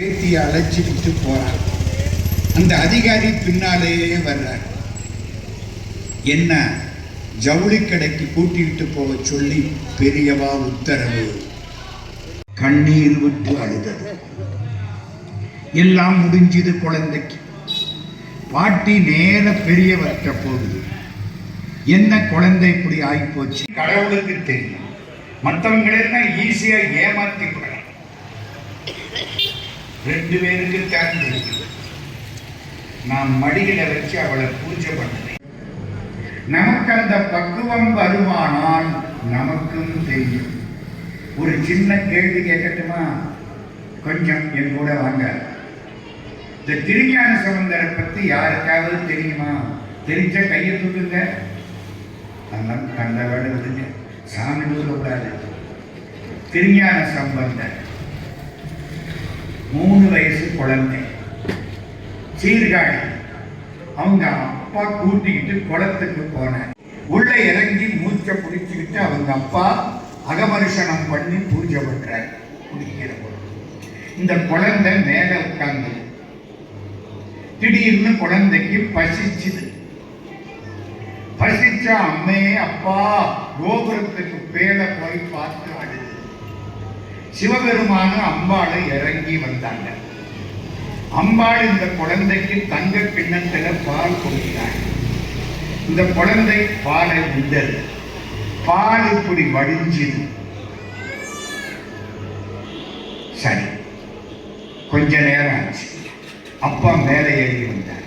பேத்தியை அழைச்சிக்கிட்டு போறான். அந்த அதிகாரி பின்னாலேயே வர்றார். என்ன? ஜவுளி கடைக்கு கூட்டிகிட்டு போக சொல்லி பெரியவா உத்தரவு. கண்ணீர் விட்டு அழுதது. எல்லாம் முடிஞ்சது குழந்தைக்கு. பாட்டி நேர பெரியவர்கிட்ட போகுது. என்ன குழந்தை இப்படி ஆகிப்போச்சு கடவுளுக்கு தெரியும். மற்றவங்களெல்லாம் ஈஸியா ஏமாத்தி விடலாம் ரெண்டு பேருக்கு தேர்ந்து நான் மடியில வச்சு அவளை பூஜை பண்ணுறேன். நமக்கு அந்த பக்குவம் வருமானால் நமக்கும் தெரியும். ஒரு சின்ன கேள்வி கேட்கட்டுமா? கொஞ்சம் என் கூட வாங்க. இந்த திருஞான சம்பந்தரை பத்தி யாருக்காவது தெரியுமா? தெரிஞ்ச கையை தூக்குங்க. அதெல்லாம் கண்ட வேலை விடுங்க சாமி கூடாது திருஞான சம்பந்தர். மூணு வயசு குழந்தை. சீர்காழி. அவங்க அப்பா கூட்டிக்கிட்டு குளத்துக்கு போனேன் உள்ள இறங்கி மூச்சை பிடிச்சிக்கிட்டு அவங்க அப்பா அகமரிசனம் பண்ணி பூஜை பண்றார். குடிக்கிற பொழுது. இந்த குழந்தை மேல உட்கார்ந்து திடீர்னு குழந்தைக்கு பசிச்சுது. பசிச்சா அம்மே அப்பா கோபுரத்துக்கு பேல போய் பார்த்து அழு சிவபெருமான அம்பாளை இறங்கி வந்தாங்க. அம்பாள் இந்த குழந்தைக்கு தங்க கிண்ணத்துல பால் கொடுக்கிறாங்க இந்த குழந்தை பாலை விட்டது பால் இப்படி வடிஞ்சது. சரி கொஞ்ச நேரம் ஆச்சு. அப்பா மேலே ஏறி வந்தார்.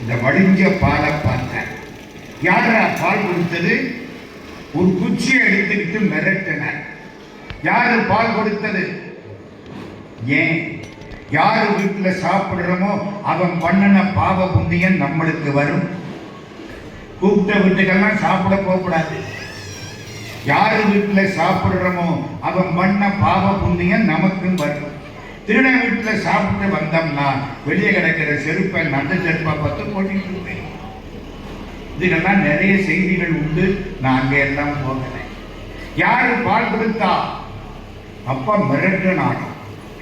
இந்த வடிஞ்ச பாலை பார்த்தார். யாரா பால் கொடுத்தது? ஒரு குச்சியை எடுத்துக்கிட்டு மிரட்டினார். யாரு பால் கொடுத்தது? ஏன்? யாரு வீட்டில் சாப்பிடுறோமோ அவன் பண்ணன பாவ புண்ணியம் நம்மளுக்கு வரும். கூப்பிட்ட வீட்டுக்கெல்லாம் சாப்பிட போகக்கூடாது. யாரு வீட்டில் சாப்பிடுறோமோ அவன் பண்ண பாவ புண்ணியம் நமக்கும் வரும். திருட வீட்டில் சாப்பிட்டு வந்தோம்னா வெளியே கிடக்கிற செருப்பை நல்ல செருப்பை பார்த்து போட்டிட்டு இருப்பேன். இதுக்கெல்லாம் நிறைய செய்திகள் உண்டு. நான் அங்கே எல்லாம் போகிறேன் யாரு பால் கொடுத்தா அப்பா மிரட்டினான்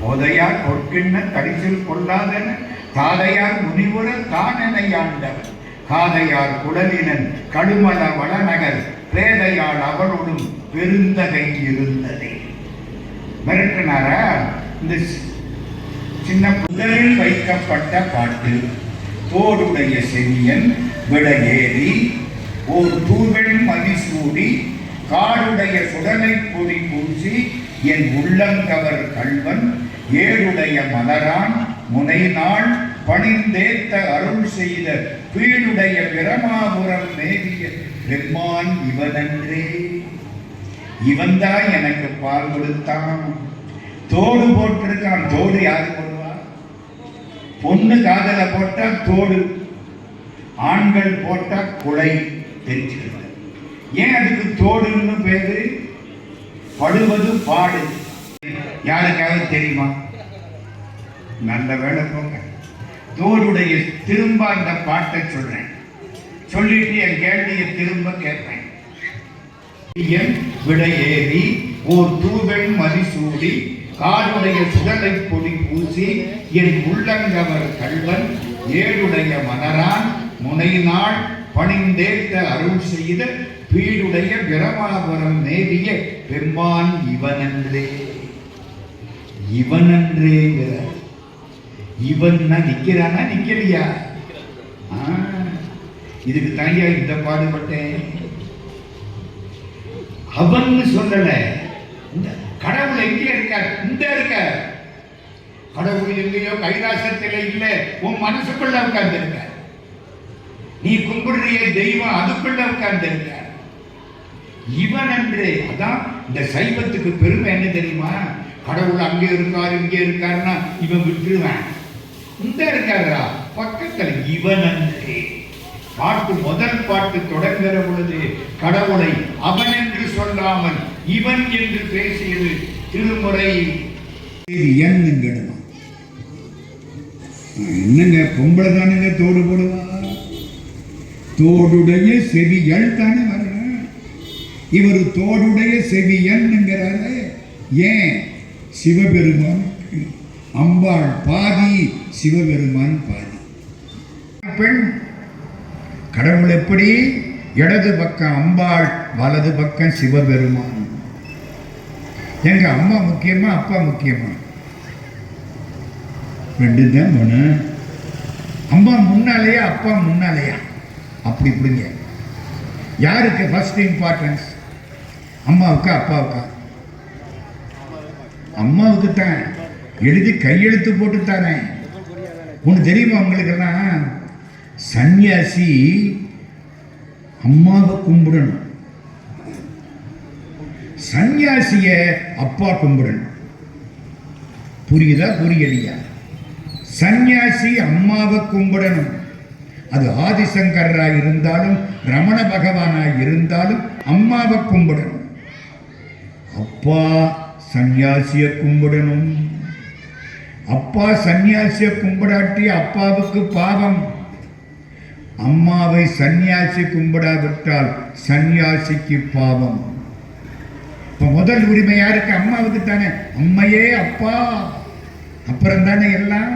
போதையார் பொற்கிண்ண தரிசில் கொள்ளாதன தாதையார் முனிவுர தானனை ஆண்டவன் காதையார் குடலினன் கடுமல வளநகர் பேதையால் அவனோடும் பெருந்தகை இருந்ததே. மிரட்டினாரா? இந்த சின்ன புதலில் வைக்கப்பட்ட பாட்டு தோடுடைய செவியன் விடையேறி ஓர் தூவெண் மதிசூடி காடுடைய சுடலை பொடி பூசி என் உள்ளங்கவர் கள்வன் ஏழுடைய மலரான் முனைநாள் பணிந்தேத்த அருள் செய்த பீடுடைய பிரமாபுரம் மேவிய பெருமான் இவனன்றே. இவன்தான் எனக்கு பால் கொடுத்தான். தோடு போட்டிருக்கான். தோடு யாரு போடுவா? பொண்ணு காதல போட்டா தோடு ஆண்கள் போட்டா குலை தெரிஞ்சுக்கிறது ஏன் அதுக்கு தோடுன்னு பேரு? படுவது பாடு. யாருக்காவது தெரியுமா? நல்ல வேலை போங்க. தோடுடைய திரும்ப அந்த பாட்டை சொல்றேன். சொல்லிட்டு என் கேள்வியை திரும்ப கேட்பேன். என் விடையேறி ஓர் தூவெண் மதிசூடி காடுடைய சுடலை பொடி பூசி என் உள்ளங்கவர் கள்வன் ஏழுடைய மலரான் முனையினால் பணிந்தேத்த அருள் செய்த பீடுடைய பிரமாபுரம் நேவிய பெம்மான் இவனன்றே. இவனன்றேங்கிற இவன்னா நிக்கிறானா நிக்கலையா? ஆ, இதுக்கு தாயா இந்த பாடுபட்டேன். அவன்னு சொல்லல. இந்த கடவுள் எங்கே இருக்கார்? இந்த இருக்க கடவுள் எங்கேயோ கைலாசத்தில் இல்லை. உன் மனசுக்குள்ள உட்கார்ந்து இருக்கார் நீ கும்பிடுறிய தெய்வம் அதுக்குள்ள உட்கார்ந்து இவன் என்று அதான் இந்த சைவத்துக்கு பெருமை என்ன தெரியுமா? கடவுள் அங்கே இருக்கார் இங்கே இருக்காருன்னா இவன் விட்டுருவான். இந்த இருக்காரா? பக்கத்தில் இவன் என்று பாட்டு முதல் பாட்டு தொடங்குகிற பொழுது கடவுளை அவன் என்று சொல்லாமல் இவன் என்று பேசியது திருமுறை. என்னங்கணுமா என்னங்க பொம்பளை தானுங்க தோடு போடுவான் தோடுடைய செவியல் தானே வர்ற இவர் தோடுடைய செவியன்ங்கிறாரு ஏன்? சிவபெருமான் அம்பாள் பாதி சிவபெருமான் பாதி. பெண் கடவுள் எப்படி? இடது பக்கம் அம்பாள் வலது பக்கம் சிவபெருமான். எங்க அம்மா முக்கியமா அப்பா முக்கியமா? ரெண்டு தான் போன. அம்மா முன்னாலேயா அப்பா முன்னாலேயா? அப்படி இப்படிங்க. யாருக்கு ஃபர்ஸ்ட் இம்பார்ட்டன்ஸ் அம்மாவுக்கா அப்பாவுக்கா? அம்மாவுக்கு தான் எழுதி கையெழுத்து போட்டு தரேன் ஒன்று தெரியுமா உங்களுக்கெல்லாம்? சன்னியாசி அம்மாவை கும்பிடணும். சன்னியாசிய அப்பா கும்பிடணும். புரியுதா புரியலையா? சன்னியாசி அம்மாவை கும்பிடணும். அது ஆதிசங்கரா இருந்தாலும் ரமண பகவானா இருந்தாலும் அம்மாவை கும்பிடணும். அப்பா சன்னியாசிய கும்பிடணும். அப்பா சன்னியாசிய கும்பிடாட்டி அப்பாவுக்கு பாவம். அம்மாவை சன்னியாசி கும்பிடாவிட்டால் சன்னியாசிக்கு பாவம். இப்ப முதல் உரிமை யாருக்கு? அம்மாவுக்கு தானே அம்மையே அப்பா. அப்புறம் தானே எல்லாம்?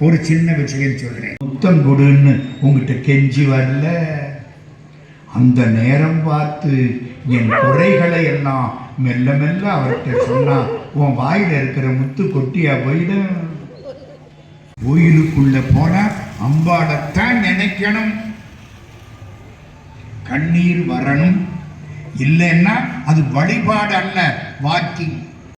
ஒரு சின்ன விஷயம் சொல்றேன். முத்தம் கொடுன்னு உங்ககிட்ட கெஞ்சி வரல. அந்த நேரம் பார்த்து என் குறைகளை எல்லாம் மெல்ல மெல்ல அவர்கிட்ட சொன்னா உன் வாயில இருக்கிற முத்து கொட்டியா போயிடும். கோயிலுக்குள்ள போன அம்பாளைத்தான் நினைக்கணும். கண்ணீர் வரணும். இல்லைன்னா அது வழிபாடு அல்ல வாக்கிங்.